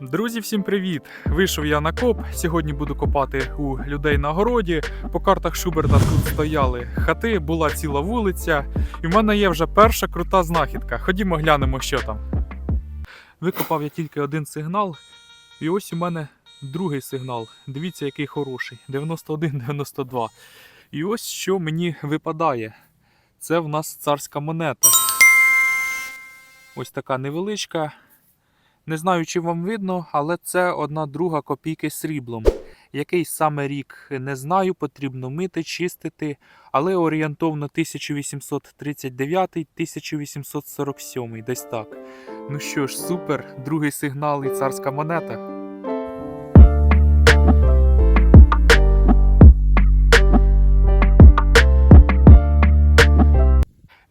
Друзі, всім привіт! Вийшов я на коп. Сьогодні буду копати у людей на городі. По картах Шуберта тут стояли хати, була ціла вулиця, і в мене є вже перша крута знахідка. Ходімо глянемо, що там. Викопав я тільки один сигнал, і ось у мене другий сигнал. Дивіться, який хороший. 91-92. І ось що мені випадає. Це в нас царська монета. Ось така невеличка. Не знаю, чи вам видно, але це одна друга копійки сріблом. Який саме рік не знаю, потрібно мити, чистити, але орієнтовно 1839-1847, десь так. Ну що ж, супер, другий сигнал і царська монета.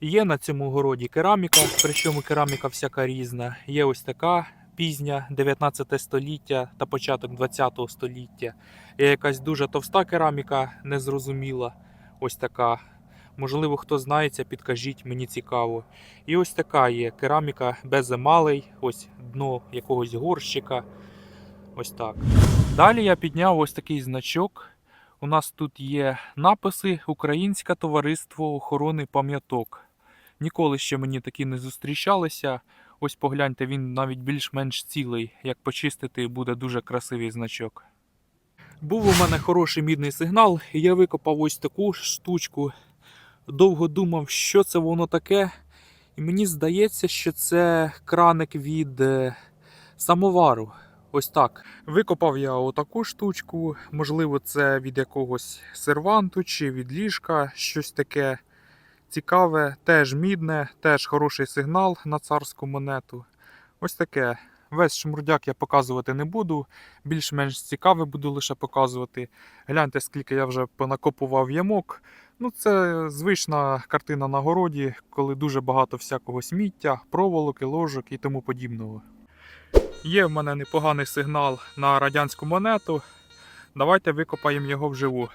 Є на цьому городі кераміка, причому кераміка всяка різна. Є ось така пізня 19 століття та початок 20 століття. Є якась дуже товста кераміка, незрозуміла. Ось така. Можливо, хто знається, підкажіть, мені цікаво. І ось така є кераміка без емалей, ось дно якогось горщика. Ось так. Далі я підняв ось такий значок. У нас тут є написи Українське товариство охорони пам'яток. Ніколи ще мені такі не зустрічалися. Ось погляньте, він навіть більш-менш цілий. Як почистити, буде дуже красивий значок. Був у мене хороший мідний сигнал, і я викопав ось таку штучку. Довго думав, що це воно таке. І мені здається, що це краник від е, самовару. Ось так. Викопав я отаку штучку. Можливо, це від якогось серванту чи від ліжка, щось таке цікаве, теж мідне, теж хороший сигнал на царську монету. Ось таке. Весь шмурдяк я показувати не буду. Більш-менш цікаве буду лише показувати. Гляньте, скільки я вже понакопував ямок. Ну, це звична картина на городі, коли дуже багато всякого сміття, проволоки, ложок і тому подібного. Є в мене непоганий сигнал на радянську монету. Давайте викопаємо його вживу.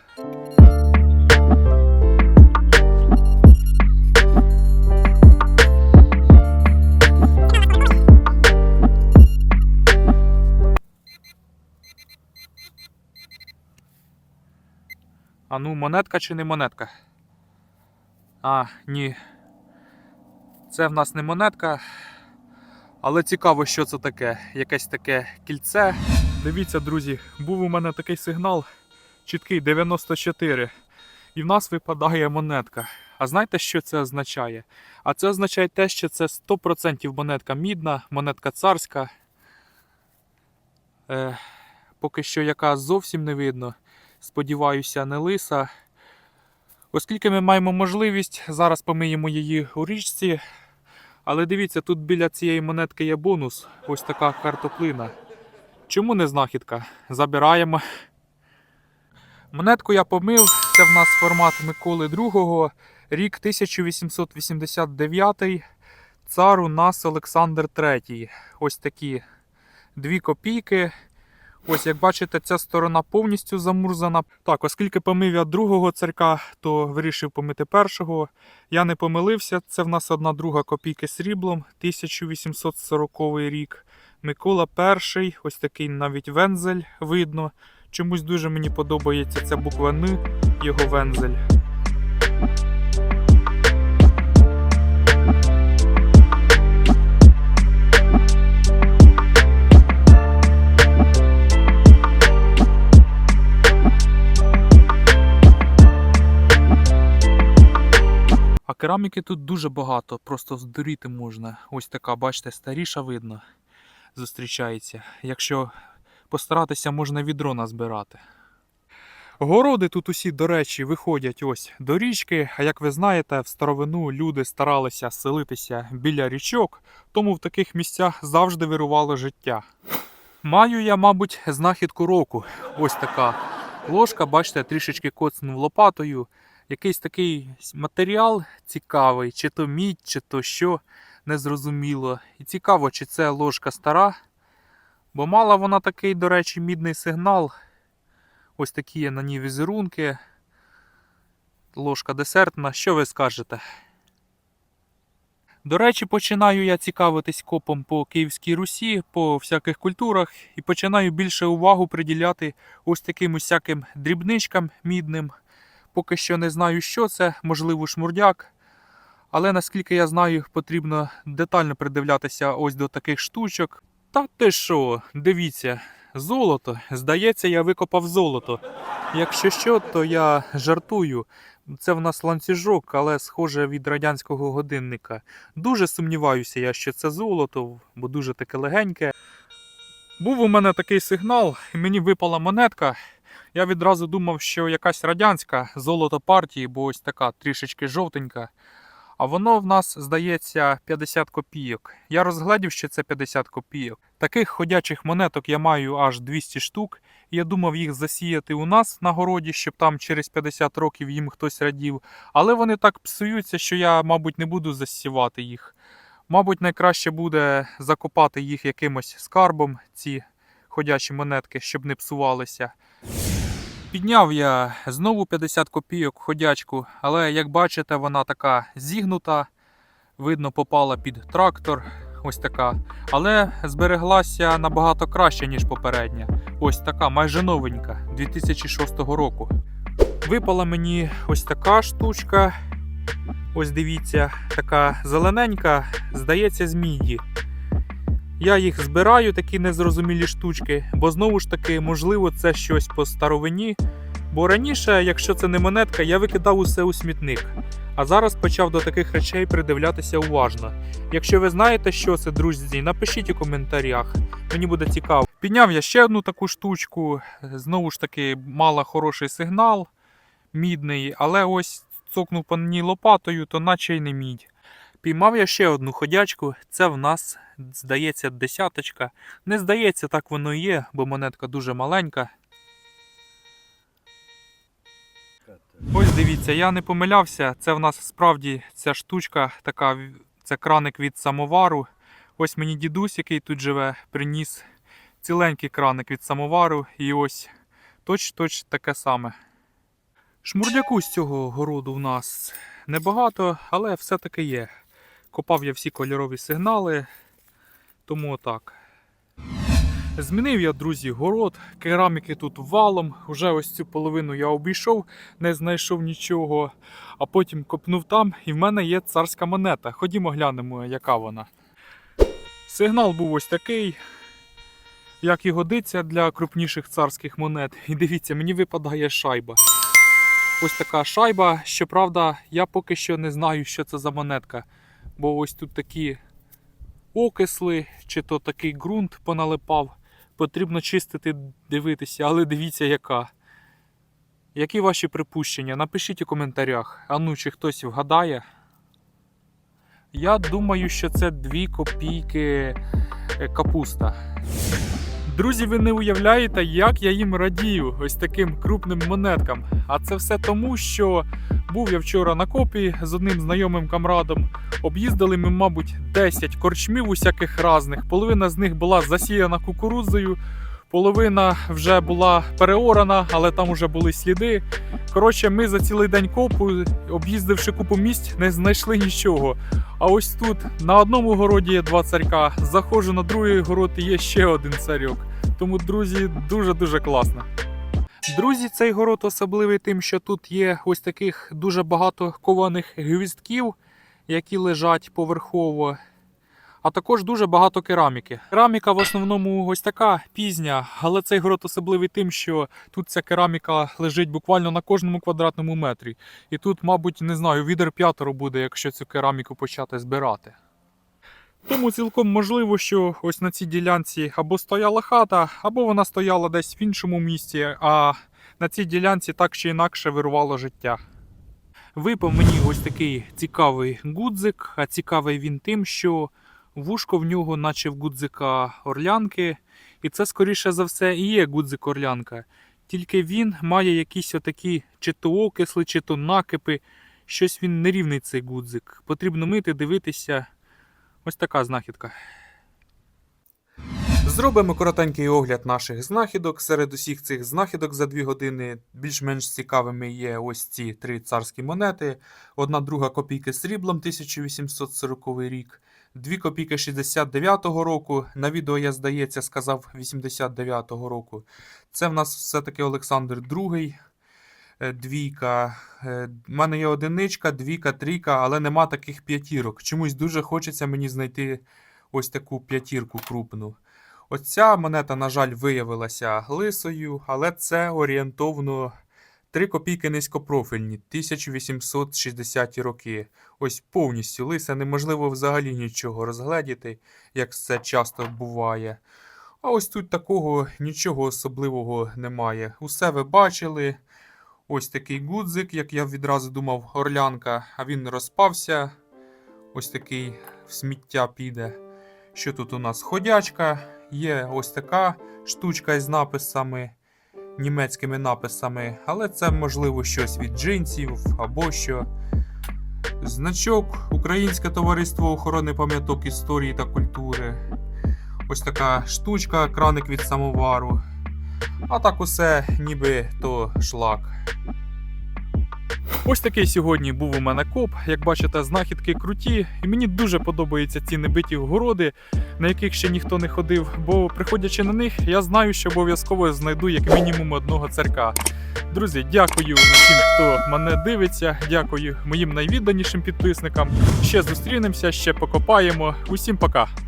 А ну, монетка чи не монетка? А, ні. Це в нас не монетка. Але цікаво, що це таке. Якесь таке кільце. Дивіться, друзі, був у мене такий сигнал чіткий 94. І в нас випадає монетка. А знаєте, що це означає? А це означає те, що це 100% монетка мідна, монетка царська. Е, поки що яка зовсім не видно. Сподіваюся, не лиса. Оскільки ми маємо можливість, зараз помиємо її у річці. Але дивіться, тут біля цієї монетки є бонус. Ось така картоплина. Чому не знахідка? Забираємо. Монетку я помив. Це в нас формат Миколи II, рік 1889. Цар у нас Олександр III. Ось такі дві копійки. Ось, як бачите, ця сторона повністю замурзана. Так, оскільки помив я другого царка, то вирішив помити першого. Я не помилився. Це в нас одна друга копійки сріблом, 1840 рік. Микола І, ось такий навіть вензель видно. Чомусь дуже мені подобається ця буква Н, його вензель. Кераміки тут дуже багато, просто здуріти можна. Ось така, бачите, старіша видно, зустрічається. Якщо постаратися, можна відро назбирати. Городи тут усі, до речі, виходять ось до річки. А як ви знаєте, в старовину люди старалися селитися біля річок, тому в таких місцях завжди вирувало життя. Маю я, мабуть, знахідку року. Ось така ложка, бачите, трішечки коцнув лопатою. Якийсь такий матеріал цікавий, чи то мідь, чи то що, незрозуміло. І цікаво, чи це ложка стара. Бо мала вона такий, до речі, мідний сигнал. Ось такі є на ній візерунки. Ложка десертна. Що ви скажете? До речі, починаю я цікавитись копом по Київській Русі, по всяких культурах, і починаю більше увагу приділяти ось таким усяким дрібничкам мідним. Поки що не знаю, що це, можливо, шмурдяк. Але наскільки я знаю, потрібно детально придивлятися ось до таких штучок. Та ти що, дивіться, золото. Здається, я викопав золото. Якщо що, то я жартую. Це в нас ланцюжок, але схоже від радянського годинника. Дуже сумніваюся я, що це золото, бо дуже таке легеньке. Був у мене такий сигнал, і мені випала монетка. Я відразу думав, що якась радянська золото партії, бо ось така трішечки жовтенька. А воно в нас здається 50 копійок. Я розглядів, що це 50 копійок. Таких ходячих монеток я маю аж 200 штук. Я думав їх засіяти у нас на городі, щоб там через 50 років їм хтось радів. Але вони так псуються, що я, мабуть, не буду засівати їх. Мабуть, найкраще буде закопати їх якимось скарбом, ці ходячі монетки, щоб не псувалися. Підняв я знову 50 копійок ходячку, але як бачите, вона така зігнута. Видно, попала під трактор. Ось така. Але збереглася набагато краще, ніж попередня. Ось така, майже новенька, 2006 року. Випала мені ось така штучка. Ось дивіться, така зелененька, здається, з міді. Я їх збираю, такі незрозумілі штучки, бо знову ж таки, можливо, це щось по старовині. Бо раніше, якщо це не монетка, я викидав усе у смітник. А зараз почав до таких речей придивлятися уважно. Якщо ви знаєте, що це, друзі, напишіть у коментарях. Мені буде цікаво. Підняв я ще одну таку штучку. Знову ж таки, мала хороший сигнал, мідний, але ось цокнув по ній лопатою, то наче й не мідь. Піймав я ще одну ходячку. Це в нас, здається, десяточка. Не здається, так воно і є, бо монетка дуже маленька. Ось дивіться, я не помилявся. Це в нас справді ця штучка, така, це краник від самовару. Ось мені дідусь, який тут живе, приніс ціленький краник від самовару. І ось точ-точ таке саме. Шмурдяку з цього городу в нас небагато, але все-таки є. Копав я всі кольорові сигнали, тому отак. Змінив я, друзі, город, кераміки тут валом. Уже ось цю половину я обійшов, не знайшов нічого, а потім копнув там, і в мене є царська монета. Ходімо глянемо, яка вона. Сигнал був ось такий, як і годиться для крупніших царських монет. І дивіться, мені випадає шайба. Ось така шайба. Щоправда, я поки що не знаю, що це за монетка. Бо ось тут такі окисли, чи то такий ґрунт поналипав. Потрібно чистити, дивитися, але дивіться, яка. Які ваші припущення? Напишіть у коментарях. А ну, чи хтось вгадає. Я думаю, що це 2 копійки е, капуста. Друзі, ви не уявляєте, як я їм радію ось таким крупним монеткам. А це все тому, що був я вчора на копі з одним знайомим камрадом. Об'їздили ми, мабуть, 10 корчмів усяких разних. Половина з них була засіяна кукурудзою, половина вже була переорана, але там вже були сліди. Коротше, ми за цілий день копу, об'їздивши купу місць, не знайшли нічого. А ось тут на одному городі є два царька, заходжу на другий город і є ще один царьок. Тому, друзі, дуже-дуже класно. Друзі, цей город особливий тим, що тут є ось таких дуже багато кованих гвіздків, які лежать поверхово. А також дуже багато кераміки. Кераміка в основному ось така пізня, але цей город особливий тим, що тут ця кераміка лежить буквально на кожному квадратному метрі. І тут, мабуть, не знаю, відер п'ятеро буде, якщо цю кераміку почати збирати. Тому цілком можливо, що ось на цій ділянці або стояла хата, або вона стояла десь в іншому місці, а на цій ділянці так чи інакше вирувало життя. Випав мені ось такий цікавий гудзик, а цікавий він тим, що вушко в нього, наче в гудзика орлянки, і це, скоріше за все, і є гудзик орлянка. Тільки він має якісь отакі чи то окисли, чи то накипи. Щось він нерівний цей гудзик. Потрібно мити, дивитися. Ось така знахідка. Зробимо коротенький огляд наших знахідок. Серед усіх цих знахідок за 2 години більш-менш цікавими є ось ці три царські монети. Одна друга копійки сріблом 1840 рік, дві копійки 69-го року. На відео я, здається, сказав 89-го року. Це в нас все-таки Олександр II. Е, Двійка. Е, В мене є одиничка, двійка, трійка, але нема таких п'ятірок. Чомусь дуже хочеться мені знайти ось таку п'ятірку крупну. Оця монета, на жаль, виявилася лисою, але це орієнтовно 3 копійки низькопрофільні, 1860 роки. Ось повністю лиса, неможливо взагалі нічого розгледіти, як це часто буває. А ось тут такого нічого особливого немає. Усе ви бачили. Ось такий гудзик, як я відразу думав, орлянка, а він розпався. Ось такий в сміття піде. Що тут у нас? Ходячка, є ось така штучка із написами, німецькими написами, але це можливо щось від джинсів або що. Значок Українське товариство охорони пам'яток історії та культури. Ось така штучка, краник від самовару. А так усе ніби то шлак. Ось такий сьогодні був у мене коп. Як бачите, знахідки круті, і мені дуже подобаються ці небиті городи, на яких ще ніхто не ходив. Бо приходячи на них, я знаю, що обов'язково знайду як мінімум одного царка. Друзі, дякую всім, хто мене дивиться. Дякую моїм найвідданішим підписникам. Ще зустрінемося, ще покопаємо. Усім пока!